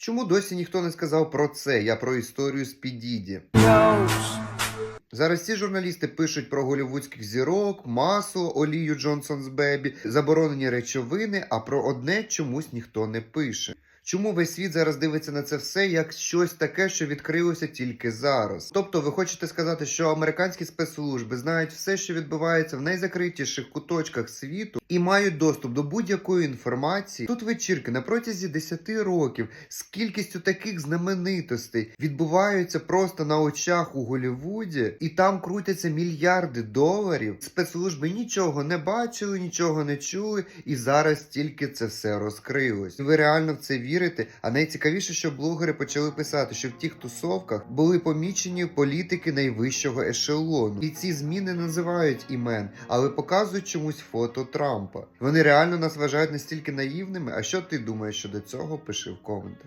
Чому досі ніхто не сказав про це? Я про історію з Підіді. Зараз ці журналісти пишуть про голівудських зірок, масло, олію Джонсонс Бебі, заборонені речовини, а про одне чомусь ніхто не пише. Чому весь світ зараз дивиться на це все як щось таке, що відкрилося тільки зараз? Тобто, ви хочете сказати, що американські спецслужби знають все, що відбувається в найзакритіших куточках світу, і мають доступ до будь-якої інформації? Тут вечірки на протязі 10 років з кількістю таких знаменитостей відбуваються просто на очах у Голівуді, і там крутяться мільярди доларів. Спецслужби нічого не бачили, нічого не чули, і зараз тільки це все розкрилось. Ви реально в це вірите? А найцікавіше, що блогери почали писати, що в тих тусовках були помічені політики найвищого ешелону, і ці змі не називають імен, але показують чомусь фото Трампа. Вони реально нас вважають настільки наївними. А що ти думаєш щодо цього? Пиши в коментах.